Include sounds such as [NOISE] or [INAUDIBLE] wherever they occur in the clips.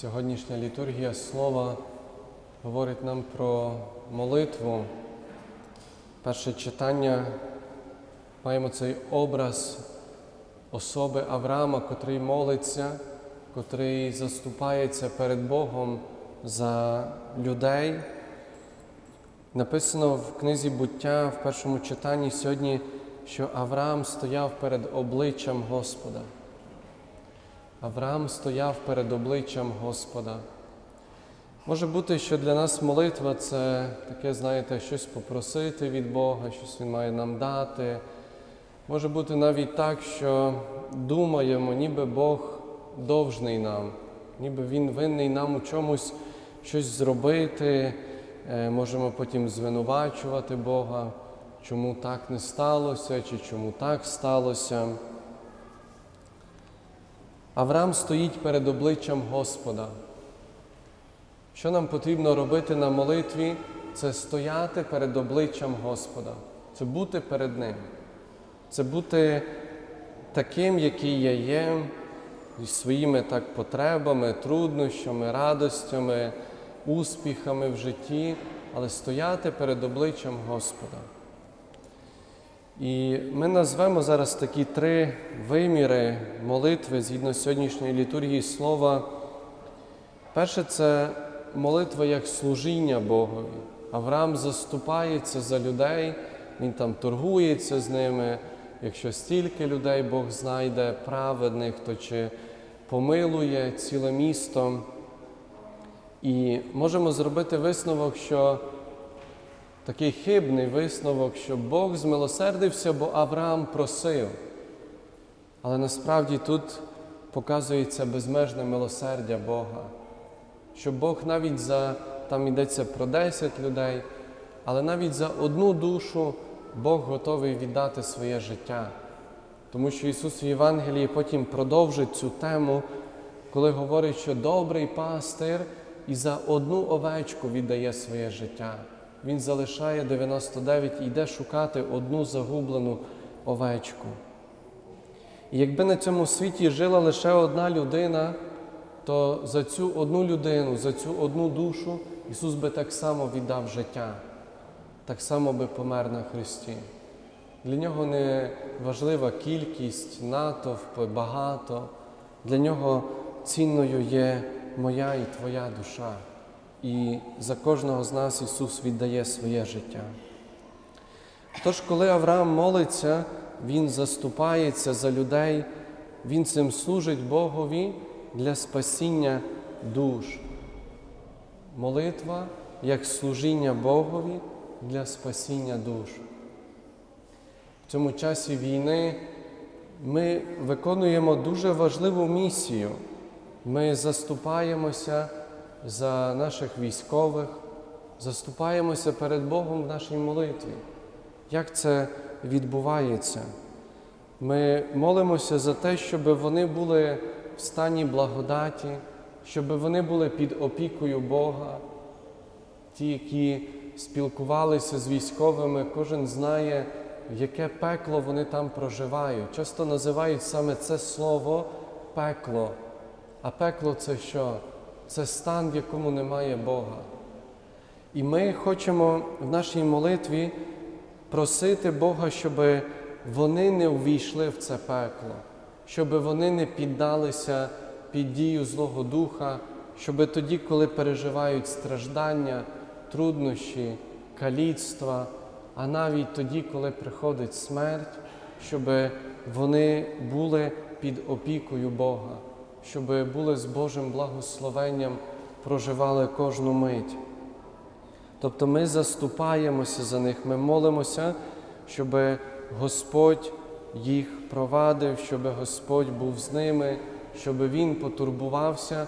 Сьогоднішня літургія слова говорить нам про молитву. Перше читання маємо цей образ особи Авраама, котрий молиться, котрий заступається перед Богом за людей. Написано в книзі буття в першому читанні сьогодні, що Авраам стояв перед обличчям Господа. Авраам стояв перед обличчям Господа. Може бути, що для нас молитва це таке, знаєте, щось попросити від Бога, щось Він має нам дати. Може бути навіть так, що думаємо, ніби Бог довжний нам, ніби Він винний нам у чомусь щось зробити. Е, Можемо потім звинувачувати Бога, чому так не сталося, чи чому так сталося. Авраам стоїть перед обличчям Господа. Що нам потрібно робити на молитві, це стояти перед обличчям Господа, це бути перед Ним, це бути таким, який я є, зі своїми так потребами, труднощами, радостями, успіхами в житті, але стояти перед обличчям Господа. І ми назвемо зараз такі три виміри молитви згідно сьогоднішньої літургії слова. Перше це молитва як служіння Богові. Авраам заступається за людей, він там торгується з ними. Якщо стільки людей Бог знайде праведних, то чи помилує ціле місто. І можемо зробити висновок, що такий хибний висновок, що Бог змилосердився, бо Авраам просив. Але насправді тут показується безмежне милосердя Бога, що Бог навіть за, там йдеться про 10 людей, але навіть за одну душу Бог готовий віддати своє життя. Тому що Ісус в Євангелії потім продовжить цю тему, коли говорить, що добрий пастир і за одну овечку віддає своє життя. Він залишає 99 і йде шукати одну загублену овечку. І якби на цьому світі жила лише одна людина, то за цю одну людину, за цю одну душу Ісус би так само віддав життя, так само би помер на Христі. Для нього не важлива кількість, натовп, багато. Для нього цінною є моя і твоя душа. І за кожного з нас Ісус віддає своє життя. Тож, коли Авраам молиться, Він заступається за людей, Він цим служить Богові для спасіння душ. Молитва як служіння Богові для спасіння душ. В цьому часі війни ми виконуємо дуже важливу місію. Ми заступаємося за наших військових, заступаємося перед Богом в нашій молитві. Як це відбувається? Ми молимося за те, щоб вони були в стані благодаті, щоб вони були під опікою Бога. Ті, які спілкувалися з військовими, кожен знає, яке пекло вони там проживають. Часто називають саме це слово пекло. А пекло це що? Це стан, в якому немає Бога. І ми хочемо в нашій молитві просити Бога, щоб вони не увійшли в це пекло, щоб вони не піддалися під дію Злого Духа, щоб тоді, коли переживають страждання, труднощі, каліцтва, а навіть тоді, коли приходить смерть, щоб вони були під опікою Бога щоб були з Божим благословенням, проживали кожну мить. Тобто ми заступаємося за них, ми молимося, щоб Господь їх провадив, щоб Господь був з ними, щоб Він потурбувався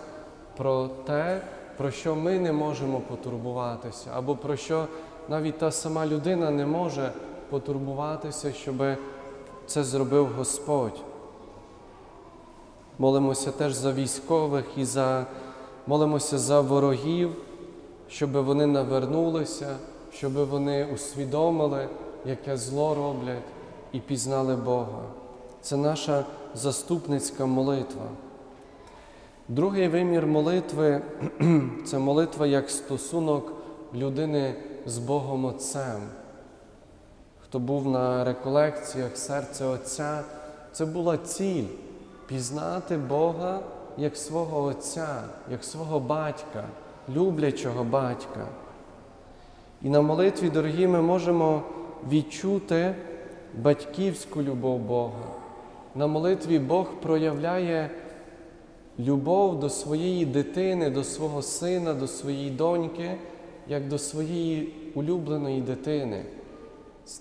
про те, про що ми не можемо потурбуватися, або про що навіть та сама людина не може потурбуватися, щоб це зробив Господь. Молимося теж за військових і за молимося за ворогів, щоб вони навернулися, щоб вони усвідомили, яке зло роблять, і пізнали Бога. Це наша заступницька молитва. Другий вимір молитви [CLEARS THROAT] це молитва як стосунок людини з Богом Отцем. Хто був на реколекціях серця Отця, це була ціль пізнати Бога як свого Отця, як свого батька, люблячого батька. І на молитві, дорогі, ми можемо відчути батьківську любов Бога. На молитві Бог проявляє любов до своєї дитини, до свого сина, до своєї доньки, як до своєї улюбленої дитини.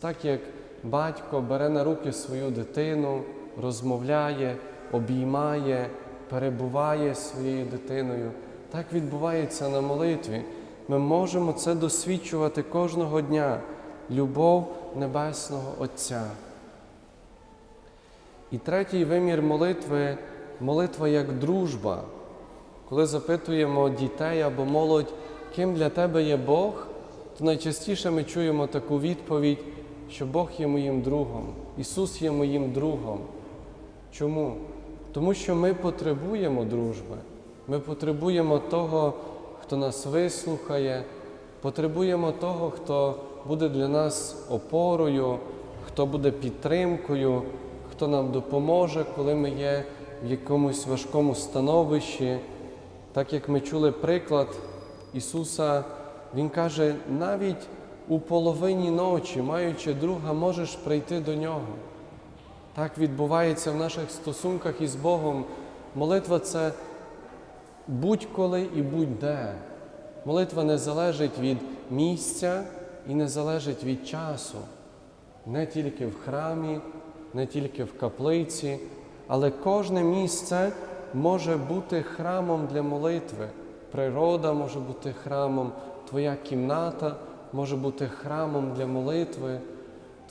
Так як батько бере на руки свою дитину, розмовляє, обіймає, перебуває своєю дитиною, так відбувається на молитві. Ми можемо це досвідчувати кожного дня любов Небесного Отця. І третій вимір молитви молитва як дружба. Коли запитуємо дітей або молодь, ким для тебе є Бог, то найчастіше ми чуємо таку відповідь, що Бог є моїм другом, Ісус є моїм другом. Чому? Тому що ми потребуємо дружби, ми потребуємо того, хто нас вислухає, потребуємо того, хто буде для нас опорою, хто буде підтримкою, хто нам допоможе, коли ми є в якомусь важкому становищі. Так як ми чули приклад Ісуса, Він каже, навіть у половині ночі, маючи друга, можеш прийти до Нього. Так відбувається в наших стосунках із Богом. Молитва це будь-коли і будь-де. Молитва не залежить від місця і не залежить від часу. Не тільки в храмі, не тільки в каплиці, але кожне місце може бути храмом для молитви. Природа може бути храмом, твоя кімната може бути храмом для молитви,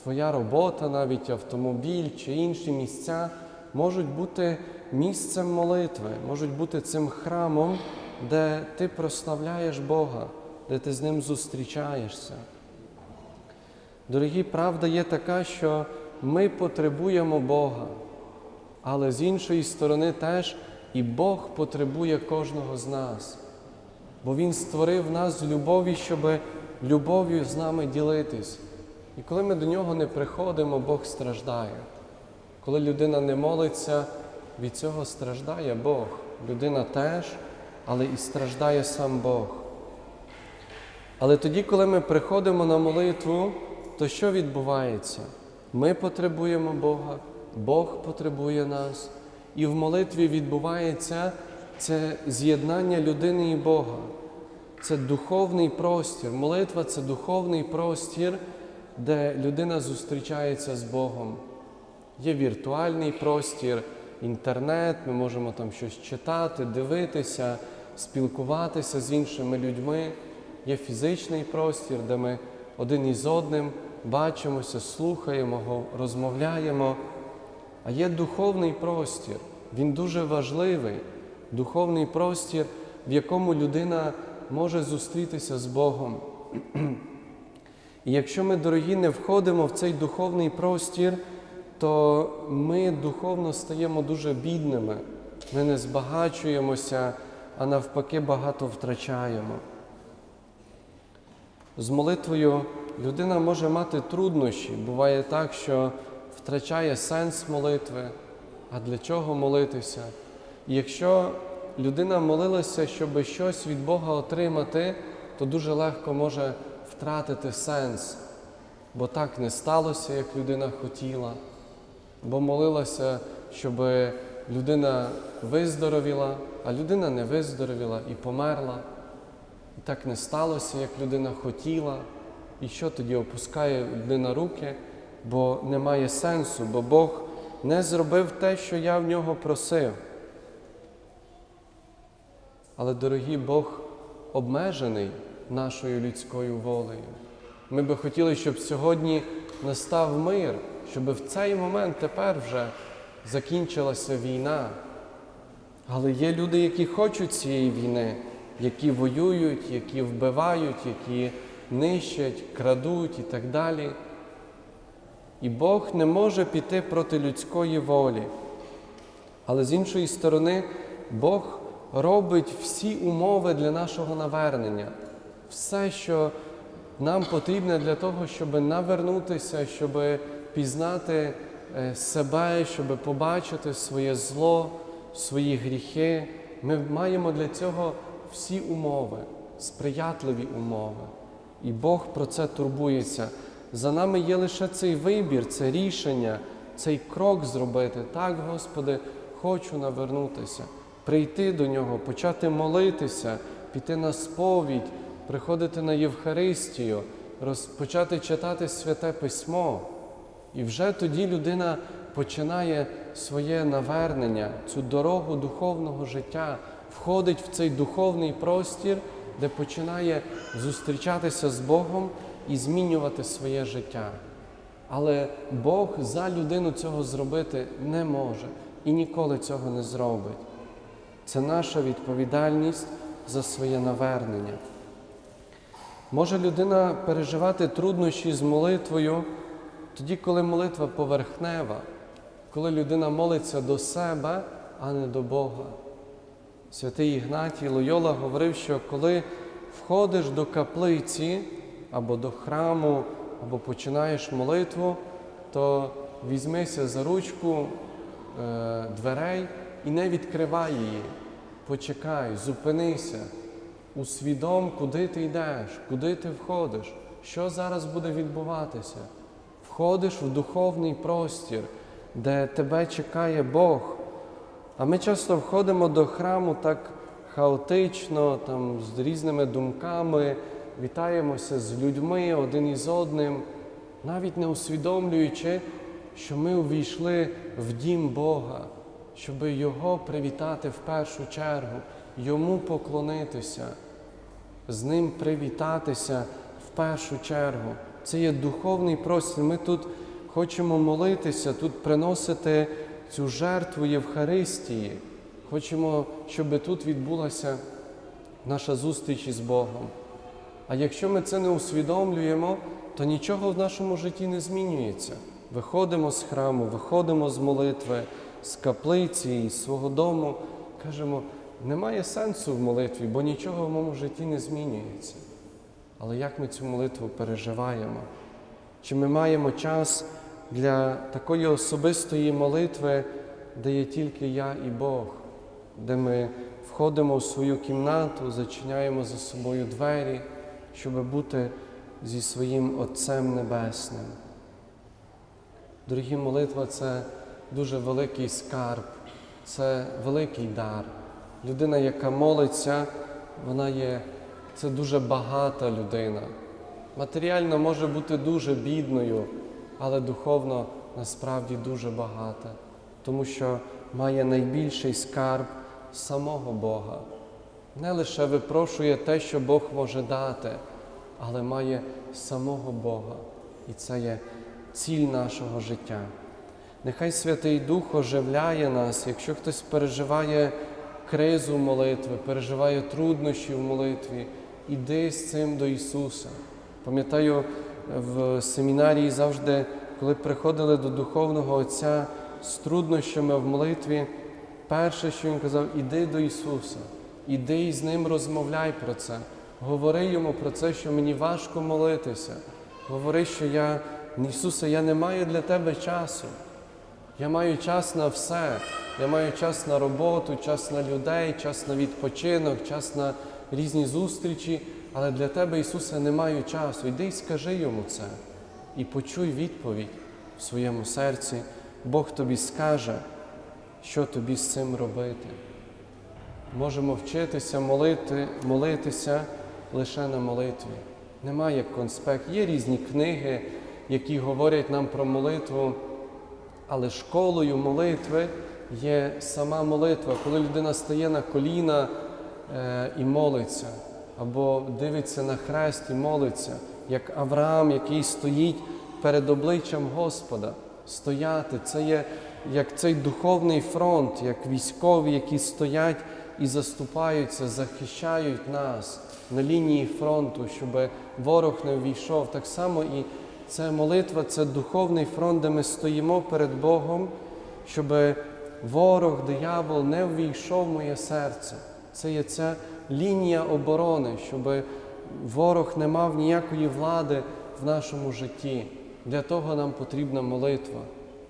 твоя робота, навіть автомобіль чи інші місця можуть бути місцем молитви, можуть бути цим храмом, де ти прославляєш Бога, де ти з Ним зустрічаєшся. Дорогі, правда є така, що ми потребуємо Бога, але з іншої сторони теж і Бог потребує кожного з нас, бо Він створив нас з любові, щоб любов'ю з нами ділитись. І коли ми до нього не приходимо, Бог страждає. Коли людина не молиться, від цього страждає Бог. Людина теж, але і страждає сам Бог. Але тоді, коли ми приходимо на молитву, то що відбувається? Ми потребуємо Бога, Бог потребує нас, і в молитві відбувається це з'єднання людини і Бога. Це духовний простір. Молитва це духовний простір, де людина зустрічається з Богом. Є віртуальний простір, інтернет, ми можемо там щось читати, дивитися, спілкуватися з іншими людьми. Є фізичний простір, де ми один із одним бачимося, слухаємо, розмовляємо. А є духовний простір, він дуже важливий, духовний простір, в якому людина може зустрітися з Богом. І якщо ми, дорогі, не входимо в цей духовний простір, то ми духовно стаємо дуже бідними, ми не збагачуємося, а навпаки, багато втрачаємо. З молитвою людина може мати труднощі. Буває так, що втрачає сенс молитви, а для чого молитися? І якщо людина молилася, щоб щось від Бога отримати, то дуже легко може втратити сенс, бо так не сталося, як людина хотіла, бо молилася, щоб людина виздоровіла, а людина не виздоровіла і померла. І так не сталося, як людина хотіла. І що тоді опускає людина руки, бо немає сенсу, бо Бог не зробив те, що я в нього просив. Але, дорогі, Бог обмежений нашою людською волею. Ми би хотіли, щоб сьогодні настав мир, щоб в цей момент тепер вже закінчилася війна. Але є люди, які хочуть цієї війни, які воюють, які вбивають, які нищать, крадуть і так далі. І Бог не може піти проти людської волі. Але з іншої сторони, Бог робить всі умови для нашого навернення. Все, що нам потрібне для того, щоб навернутися, щоб пізнати е, себе, щоб побачити своє зло, свої гріхи. Ми маємо для цього всі умови, сприятливі умови. І Бог про це турбується. За нами є лише цей вибір, це рішення, цей крок зробити. Так, Господи, хочу навернутися, прийти до Нього, почати молитися, піти на сповідь, приходити на Євхаристію, розпочати читати святе письмо. І вже тоді людина починає своє навернення, цю дорогу духовного життя, входить в цей духовний простір, де починає зустрічатися з Богом і змінювати своє життя. Але Бог за людину цього зробити не може і ніколи цього не зробить. Це наша відповідальність за своє навернення. Може людина переживати труднощі з молитвою тоді, коли молитва поверхнева, коли людина молиться до себе, а не до Бога. Святий Ігнатій Лойола говорив, що коли входиш до каплиці або до храму, або починаєш молитву, то візьмися за ручку е, дверей і не відкривай її. Почекай, зупинися, усвідом, куди ти йдеш, куди ти входиш, що зараз буде відбуватися. Входиш в духовний простір, де тебе чекає Бог. А ми часто входимо до храму так хаотично, там, з різними думками, вітаємося з людьми один із одним, навіть не усвідомлюючи, що ми увійшли в дім Бога, щоб Його привітати в першу чергу, Йому поклонитися, з Ним привітатися в першу чергу. Це є духовний простір. Ми тут хочемо молитися, тут приносити цю жертву Євхаристії. Хочемо, щоб тут відбулася наша зустріч із Богом. А якщо ми це не усвідомлюємо, то нічого в нашому житті не змінюється. Виходимо з храму, виходимо з молитви, з каплиці, з свого дому, кажемо, немає сенсу в молитві, бо нічого в моєму житті не змінюється. Але як ми цю молитву переживаємо? Чи ми маємо час для такої особистої молитви, де є тільки я і Бог, де ми входимо в свою кімнату, зачиняємо за собою двері, щоб бути зі своїм Отцем Небесним? Дорогі молитва це дуже великий скарб, це великий дар. Людина, яка молиться, вона є це дуже багата людина. Матеріально може бути дуже бідною, але духовно насправді дуже багата, тому що має найбільший скарб самого Бога. Не лише випрошує те, що Бог може дати, але має самого Бога. І це є ціль нашого життя. Нехай Святий Дух оживляє нас, якщо хтось переживає кризу молитви, переживає труднощі в молитві, іди з цим до Ісуса. Пам'ятаю, в семінарії завжди, коли приходили до духовного Отця з труднощами в молитві, перше, що він казав, іди до Ісуса, іди і з Ним розмовляй про це. Говори йому про це, що мені важко молитися. Говори, що я, Ісусе, я не маю для Тебе часу. Я маю час на все. Я маю час на роботу, час на людей, час на відпочинок, час на різні зустрічі, але для тебе, Ісусе, не маю часу. Йди і скажи йому це і почуй відповідь в своєму серці. Бог тобі скаже, що тобі з цим робити. Можемо вчитися молити, молитися лише на молитві. Немає конспект. Є різні книги, які говорять нам про молитву, але школою молитви є сама молитва, коли людина стає на коліна е, і молиться, або дивиться на хрест і молиться, як Авраам, який стоїть перед обличчям Господа. Стояти це є як цей духовний фронт, як військові, які стоять і заступаються, захищають нас на лінії фронту, щоб ворог не ввійшов. Так само і це молитва, це духовний фронт, де ми стоїмо перед Богом, щоб ворог, диявол не ввійшов в моє серце, Це є ця лінія оборони, щоб ворог не мав ніякої влади в нашому житті. Для того нам потрібна молитва,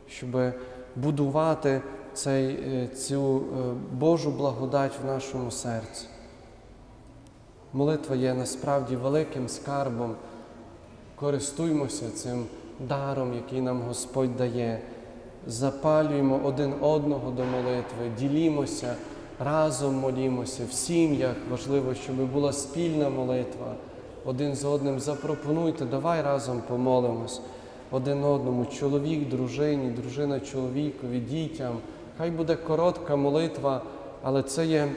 щоб будувати цей, е, цю е, Божу благодать в нашому серці. Молитва є насправді великим скарбом. Користуймося цим даром, який нам Господь дає. Запалюємо один одного до молитви, ділімося, разом молімося, в сім'ях важливо, щоб була спільна молитва. Один з одним запропонуйте, давай разом помолимось один одному, чоловік, дружині, дружина чоловікові, дітям. Хай буде коротка молитва, але це є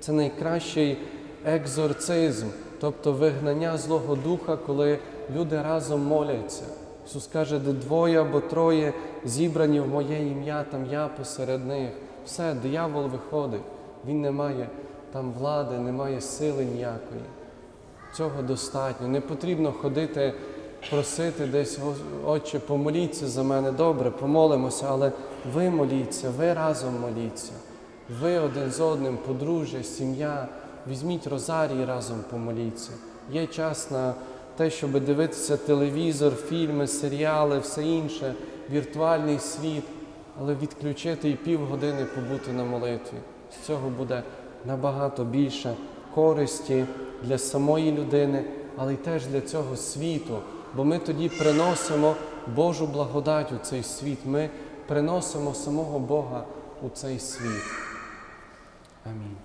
це найкращий екзорцизм, тобто вигнання Злого Духа, коли люди разом моляться. Ісус каже, де двоє або троє зібрані в моє ім'я, там я посеред них. Все, диявол виходить, він не має там влади, не має сили ніякої. Цього достатньо. Не потрібно ходити, просити десь, Отче, помоліться за мене добре, помолимося, але ви моліться, ви разом моліться. Ви один з одним, подружжя, сім'я, візьміть розарій разом помоліться. Є час на те, щоб дивитися телевізор, фільми, серіали, все інше, віртуальний світ, але відключити і півгодини побути на молитві. З цього буде набагато більше користі для самої людини, але й теж для цього світу. Бо ми тоді приносимо Божу благодать у цей світ. Ми приносимо самого Бога у цей світ. Амінь.